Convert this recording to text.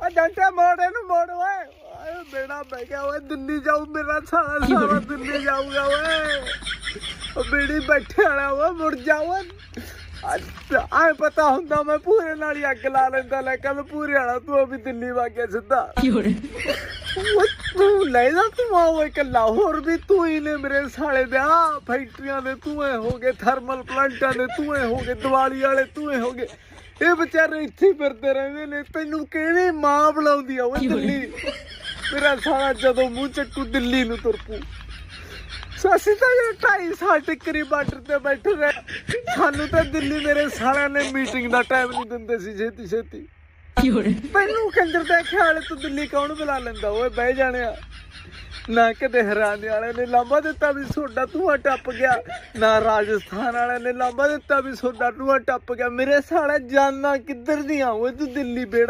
ਓ ਜੰਟੇ ਮੋੜ ਇਹਨੂੰ ਮੋੜ ਓਏ। ਓਏ ਬੇੜਾ ਬਹਿ ਗਿਆ ਓਏ ਦਿੱਲੀ ਜਾਊ ਮੇਰਾ ਸਾਲਾ ਸਾਰਾ ਦਿੱਲੀ ਜਾਊਗਾ ਓਏ। ਓ ਬੇੜੀ ਬੈਠੇ ਵਾਲਾ ਓਏ ਮੁੜ ਜਾ ਓਏ। ਆਏ ਪਤਾ ਹੁੰਦਾ ਮੈਂ ਪੂਰੇ ਨਾਲ ਹੀ ਅੱਗ ਲਾ ਲੈਂਦਾ ਲੈ ਕੱਲ ਪੂਰੇ ਵਾਲਾ ਤੂੰ ਵੀ ਦਿੱਲੀ ਵਾਗਿਆ ਸਿੱਧਾ। ਤੂੰ ਲੈ ਜਾ ਤੂੰ ਆ ਓਏ ਕੱਲਾ ਹੋਰ ਵੀ ਤੂੰ ਹੀ ਨੇ ਮੇਰੇ ਸਾਲੇ ਦੇ ਆ ਫੈਕਟਰੀਆਂ ਦੇ ਧੂਏ ਹੋ ਗਏ ਥਰਮਲ ਪਲਾਂਟਾਂ ਦੇ ਧੂਏ ਹੋ ਗਏ ਦੀਵਾਲੀ ਵਾਲੇ ਧੂਏ ਹੋ ਗਏ। ਇਹ ਵਿਚਾਰੇ ਇੱਥੇ ਫਿਰਦੇ ਰਹਿੰਦੇ ਨੇ। ਤੈਨੂੰ ਕਿਹੜੀ ਮਾਂ ਬੁਲਾਉਂਦੀ ਆ? ਓਏ ਦਿੱਲੀ। ਮੇਰਾ ਸਾਲਾ ਜਦੋਂ ਮੂੰਹ ਚੱਕੂ ਦਿੱਲੀ ਨੂੰ ਤੁਰ ਪੂ ਸਾਸੀ ਤਾਂ ਇਹ ਢਾਈ ਸਾਲ ਟਿੱਕਰੀ ਬਾਰਡਰ ਤੇ ਬੈਠੇ ਰਹੇ ਸਾਨੂੰ ਤਾਂ ਦਿੱਲੀ ਮੇਰੇ ਸਾਲਿਆਂ ਨੇ ਮੀਟਿੰਗ ਦਾ ਟਾਈਮ ਨਹੀਂ ਦਿੰਦੇ ਸੀ ਛੇਤੀ ਛੇਤੀ। ਮੈਨੂੰ ਕੰਜਰ ਦਾ ਖਿਆਲ ਤੂੰ ਦਿੱਲੀ ਕੌਣ ਬੁਲਾ ਲੈਂਦਾ? ਓਏ ਬਹਿ ਜਾਣਿਆ। ਨਾ ਕਦੇ ਹਰਿਆਣੇ ਵਾਲੇ ਨੇ ਲਾਂਬਾ ਦਿੱਤਾ ਵੀ ਸੋਡਾ ਧੂਆ ਟੱਪ ਗਿਆ, ਨਾ ਰਾਜਸਥਾਨ ਵਾਲੇ ਨੇ ਲਾਂਬਾ ਦਿੱਤਾ ਵੀ ਸੋਡਾ ਧੂਆ ਟੱਪ ਗਿਆ। ਮੇਰੇ ਸਾਲੇ ਜਾਨਾਂ ਕਿੱਧਰ ਦੀਆਂ ਓਏ, ਤੂੰ ਦਿੱਲੀ ਬੇੜਾ